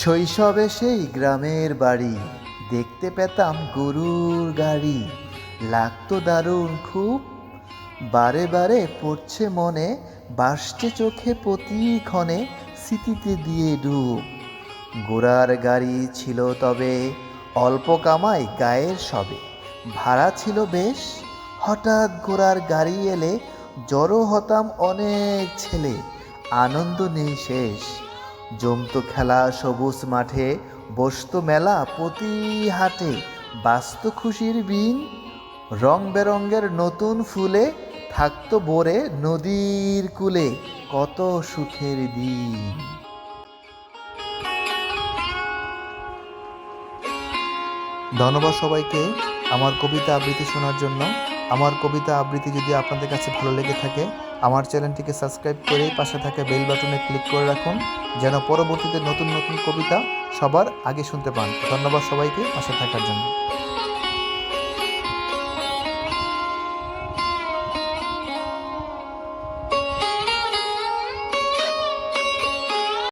শৈশবে সেই গ্রামের বাড়ি। দেখতে পেতাম গরুর গাড়ি। লাগতো দারুণ খুব। বারে বারে পড়ছে মনে, বাসছে চোখে প্রতিক্ষণে স্মৃতিতে দিয়ে ডুব। গোড়ার গাড়ি ছিল তবে অল্প কামাই গায়ের সবে। ভাড়া ছিল বেশ। হঠাৎ গোড়ার গাড়ি এলে জড়ো হতাম অনেক ছেলে। আনন্দ নেই শেষ। জমতো খেলা সবুজ মাঠে, বসতো মেলা প্রতি হাটে, বাস্ত খুশির বিন, রং বেরঙ্গের নতুন ফুলে থাকতো বোরে নদীর কূলে কত সুখের দিন। ধন্যবাদ সবাইকে আমার কবিতা আবৃত্তি শোনার জন্য। আমার কবিতা আবৃত্তি যদি আপনাদের কাছে ভালো লেগে থাকে, আমার চ্যানেলটিকে সাবস্ক্রাইব করে পাশে থাকা বেল বাটনে ক্লিক করে রাখুন, যেন পরবর্তীতে নতুন নতুন কবিতা সবার আগে শুনতে পান। ধন্যবাদ সবাইকে, পাশে থাকার জন্য।